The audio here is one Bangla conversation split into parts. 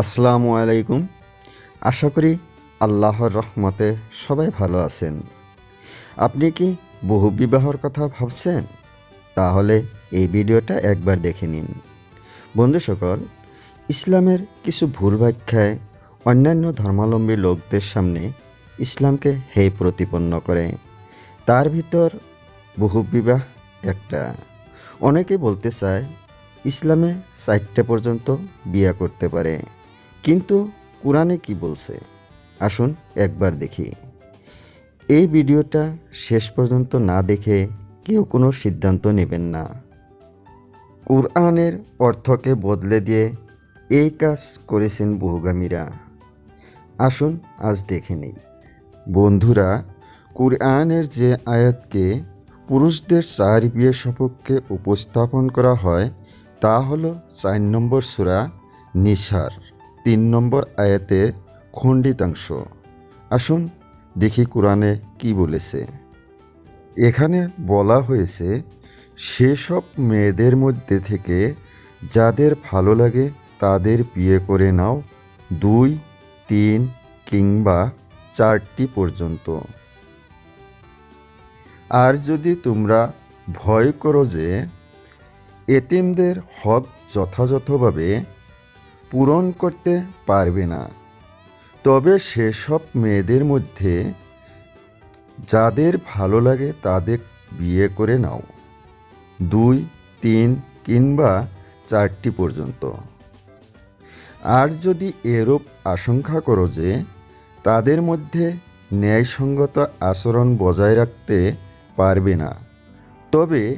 আসসালামু আলাইকুম। আশা করি আল্লাহর রহমতে সবাই ভালো আছেন। আপনি কি বহু বিবাহর কথা ভাবছেন? তাহলে এই ভিডিওটা একবার দেখে নিন। বন্ধু সকল, ইসলামের কিছু ভুল ব্যাখ্যায় অন্যান্য ধর্মাবলম্বী লোকদের সামনে ইসলামকে হে প্রতিপন্ন করে। তার ভিতর বহু বিবাহ একটা। অনেকে বলতে চায়, ইসলামে চারটে পর্যন্ত বিয়া করতে পারে। কিন্তু কোরআনে কি বলছে? আসুন একবার দেখি। এই ভিডিওটা শেষ পর্যন্ত না দেখে কেউ কোনো সিদ্ধান্ত নেবেন না। কোরআনের অর্থকে বদলে দিয়ে এই কাজ করেছেন বহুগামীরা। আসুন আজ দেখে নেই। বন্ধুরা, কোরআনের যে আয়াতকে পুরুষদের চার বিয়ে সপক্ষে উপস্থাপন করা হয়, তা হলো চার নম্বর সুরা নিসার। তিন নম্বর আয়াতের খণ্ডিতাংশ। আসুন দেখি কোরআনে কি বলেছে। এখানে বলা হয়েছে, সেসব মেয়েদের মধ্যে থেকে যাদের ভালো লাগে তাদের বিয়ে করে নাও দুই, তিন কিংবা চারটি পর্যন্ত। আর যদি তোমরা ভয় করো যে, এতিমদের হক যথাযথভাবে পূরণ করতে পারবে না। তবে সেসব মেয়েদের মধ্যে যাদের ভালো লাগে তাদের বিয়ে করে নাও। দুই, তিন কিংবা চারটি পর্যন্ত। আর যদি এরূপ আশঙ্কা করো যে তাদের মধ্যে ন্যায়সঙ্গত আচরণ বজায় রাখতে পারবে না, তবে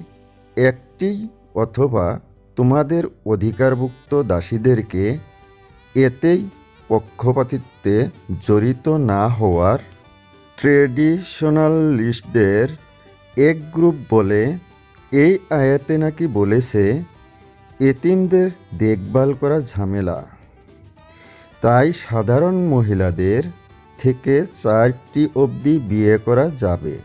একটি অথবা তোমাদের অধিকারভুক্ত দাসীদেরকে এতেই পক্ষপাতিত্বে জড়িত না হওয়ার ট্রেডিশনালিস্টদের এক গ্রুপ বলে এই আয়াতে নাকি বলেছে, এতিমদের দেখভাল করা ঝামেলা। তাই সাধারণ মহিলাদের থেকে চারটি অবধি বিয়ে করা যাবে।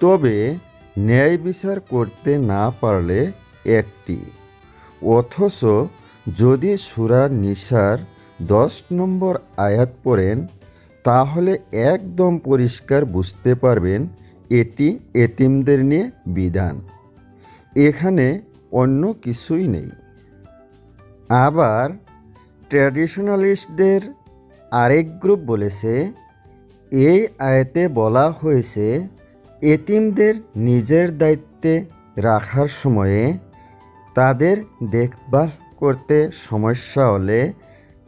তবে ন্যায় বিচার করতে না পারলে একটি। অথচ যদি সুরা নিসার দশ নম্বর আয়াত পড়েন, তাহলে একদম পরিষ্কার বুঝতে পারবেন এটি এতিমদের নিয়ে বিধান। এখানে অন্য কিছুই নেই। আবার ট্র্যাডিশনালিস্টদের আরেক গ্রুপ বলেছে, এই আয়াতে বলা হয়েছে, এতিমদের নিজের দায়িত্বে রাখার সময়ে তাদের দেখভাল করতে সমস্যা হলে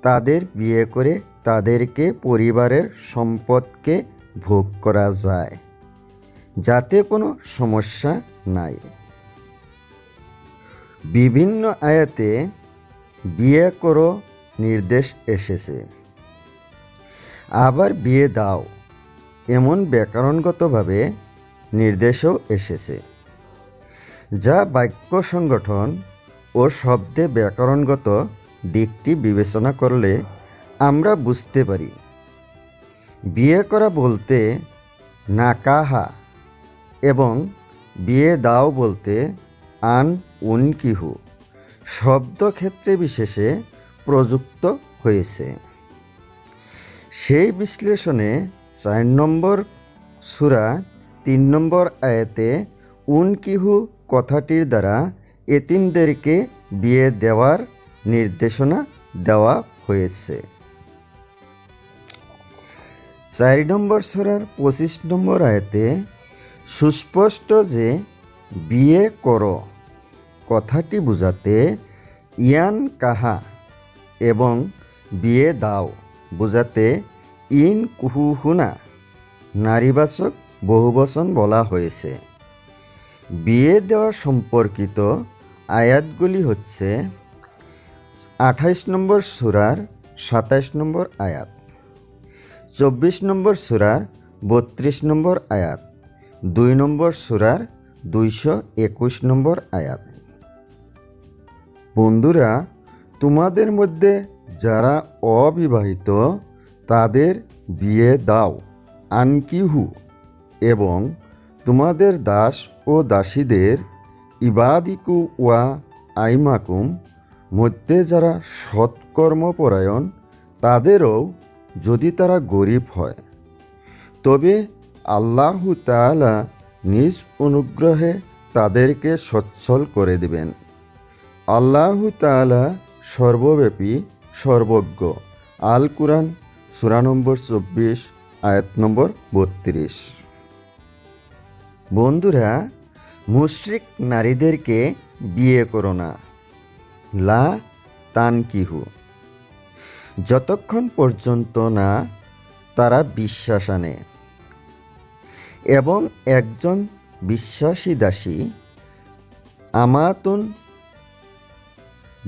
তাদের বিয়ে করে তাদেরকে পরিবারের সম্পদকে ভোগ করা যায়, যাতে কোনো সমস্যা নাই। বিভিন্ন আয়াতে বিয়ে করো নির্দেশ এসেছে। আবার বিয়ে দাও, এমন ব্যাকরণগতভাবে নির্দেশও এসেছে। যা বাক্য সংগঠন ও শব্দে ব্যাকরণগত দিকটি বিবেচনা করলে আমরা বুঝতে পারি। বিয়ে করা বলতে নাকাহা এবং বিয়ে দাও বলতে আন উনকিহু শব্দক্ষেত্রে বিশেষে প্রযুক্ত হয়েছে। সেই বিশ্লেষণে চার নম্বর সুরা তিন নম্বর আয়াতে উনকিহু কথাটির দ্বারা এতিমদেরকে বিয়ে দেওয়ার নির্দেশনা দেওয়া হয়েছে। চার নম্বর সুরার পঁচিশ নম্বর আয়তে সুস্পষ্ট যে বিয়ে করো কথাটি বোঝাতে ইয়ান কাহা এবং বিয়ে দাও বোঝাতে ইন কুহু কুহুহুনা নারীবাচক বহুবচন বলা হয়েছে। বিয়ে দেওয়া সম্পর্কিত আয়াতগুলি হচ্ছে আঠাইশ নম্বর সুরার সাতাইশ নম্বর আয়াত, চব্বিশ নম্বর সুরার বত্রিশ নম্বর আয়াত, দুই নম্বর সুরার দুইশো একুশ নম্বর আয়াত। বন্ধুরা, তোমাদের মধ্যে যারা অবিবাহিত, তাদের বিয়ে দাও, আনকিহু, এবং তোমাদের দাস ও দাসীদের, ইবাদিকু ওয়া আইমাকুম, মধ্যে যারা সৎকর্মপরায়ণ, তাদেরও যদি তারা গরিব হয়। তবে আল্লাহ তাআলা নিজ অনুগ্রহে তাদেরকে সচ্ছল করে দিবেন। আল্লাহ তাআলা সর্বব্যাপী, সর্বজ্ঞ। আল কুরআন, সূরা নম্বর চব্বিশ, আয়াত নম্বর বত্রিশ। বন্ধুরা মুশরিক নারীদেরকে বিয়ে করো না। লা তানকিহু। যতক্ষণ পর্যন্ত না তারা বিশ্বাস আনে। এবং একজন বিশ্বাসী দাসী, আমাতুন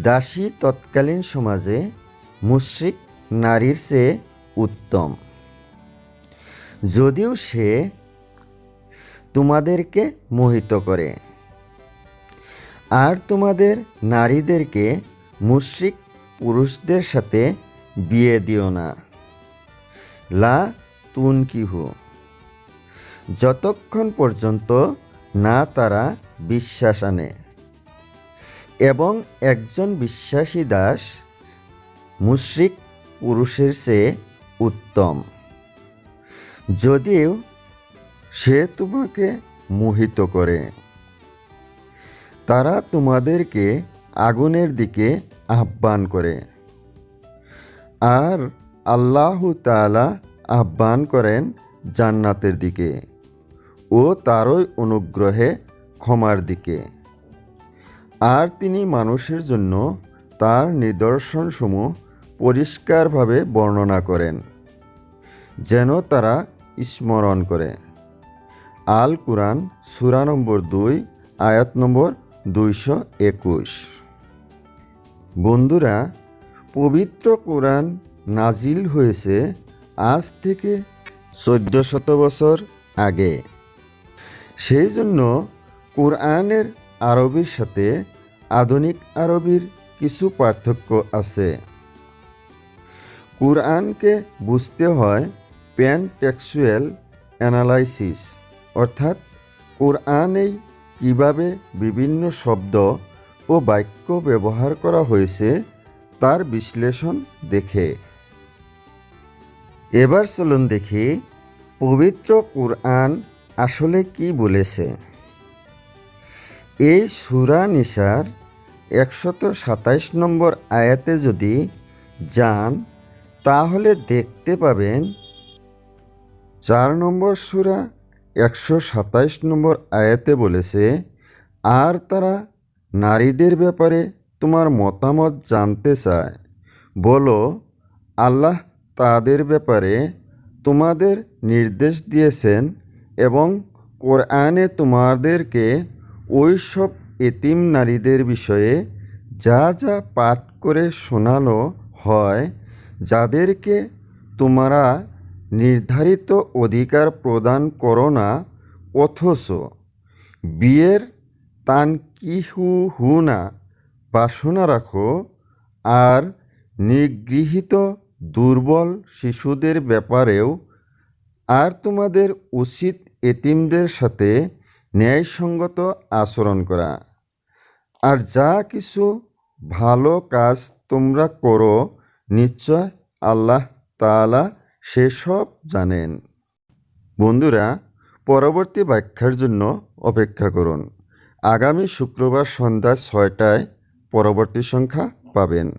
দাসী তৎকালীন সমাজে মুশরিক নারীর চেয়ে উত্তম। যদিও সে তোমাদেরকে মোহিত করে। আর তোমাদের নারীদেরকে মুশরিক পুরুষদের সাথে বিয়ে দিও না। লা তুনকিহু। যতক্ষণ পর্যন্ত না তারা বিশ্বাস আনে এবং একজন বিশ্বাসী দাস মুশরিক পুরুষের চেয়ে উত্তম। যদিও সে তোমাকে মোহিত করে। তারা তোমাদেরকে আগুনের দিকে আহ্বান করে। আর আল্লাহ তাআলা আহ্বান করেন জান্নাতের দিকে ও তারই অনুগ্রহে ক্ষমার দিকে। আর তিনি মানুষের জন্য তার নিদর্শনসমূহ পরিষ্কারভাবে বর্ণনা করেন, যেন তারা স্মরণ করে। আল কুরআন, সুরা নম্বর দুই, আয়াত নম্বর দুইশো একুশ। বন্ধুরা, পবিত্র কোরআন নাজিল হয়েছে আজ থেকে চোদ্দ শত বছর আগে। সেই জন্য কোরআনের আরবির সাথে আধুনিক আরবির কিছু পার্থক্য আছে। কোরআনকে বুঝতে হয় প্যান টেক্সুয়াল অ্যানালাইসিস। অর্থাৎ কোরআনেই কীভাবে বিভিন্ন শব্দ ও বাক্য ব্যবহার করা হয়েছে তার বিশ্লেষণ দেখে। এবার চলুন দেখি পবিত্র কোরআন আসলে কি বলেছে। এই সুরা নিসার একশত সাতাইশ নম্বর আয়াতে যদি যান, তাহলে দেখতে পাবেন, চার নম্বর সুরা একশো সাতাইশ নম্বর আয়াতে বলেছে, আর তারা নারীদের ব্যাপারে তোমার মতামত জানতে চায়। বলো, আল্লাহ তাদের ব্যাপারে তোমাদের নির্দেশ দিয়েছেন এবং কোরআনে তোমাদেরকে ওই সব এতিম নারীদের বিষয়ে যা যা পাঠ করে শোনানো হয়, যাদেরকে তোমরা নির্ধারিত অধিকার প্রদান করো না, অথচ বিয়ের তান কি হু না বাসনা রাখো আর নিগৃহীত দুর্বল শিশুদের ব্যাপারেও আর তোমাদের উচিত এতিমদের সাথে ন্যায়সঙ্গত আচরণ করা। আর যা কিছু ভালো কাজ তোমরা করো, নিশ্চয় আল্লাহ তাআলা সেসব জানেন। বন্ধুরা, পরবর্তী ব্যাখ্যার জন্য অপেক্ষা করুন। আগামী শুক্রবার সন্ধ্যা ছয়টায় পরবর্তী সংখ্যা পাবেন।